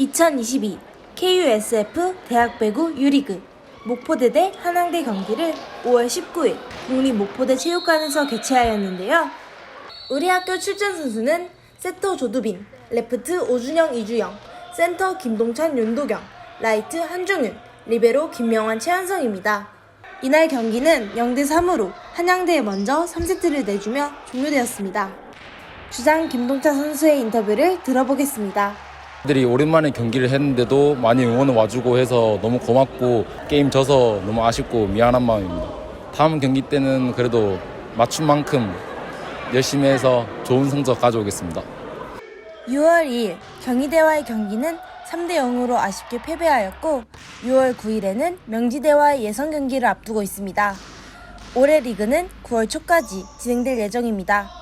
2022 KUSF 대학배구 유리그 목포대 대 한양대 경기를 5월 19일 국립 목포대 체육관에서 개최하였는데요. 우리 학교 출전 선수는 세터 조두빈, 레프트 오준영 이주영, 센터 김동찬 윤도경, 라이트 한종윤, 리베로 김명환 최한성입니다. 이날 경기는 0대 3으로 한양대에 먼저 3세트를 내주며 종료되었습니다. 주장 김동찬 선수의 인터뷰를 들어보겠습니다. 들이 오랜만에 경기를 했는데도 많이 응원을 와주고 해서 너무 고맙고 게임 져서 너무 아쉽고 미안한 마음입니다. 다음 경기 때는 그래도 맞춘 만큼 열심히 해서 좋은 성적 가져오겠습니다. 6월 2일 경희대와의 경기는 3대 0으로 아쉽게 패배하였고 6월 9일에는 명지대와의 예선 경기를 앞두고 있습니다. 올해 리그는 9월 초까지 진행될 예정입니다.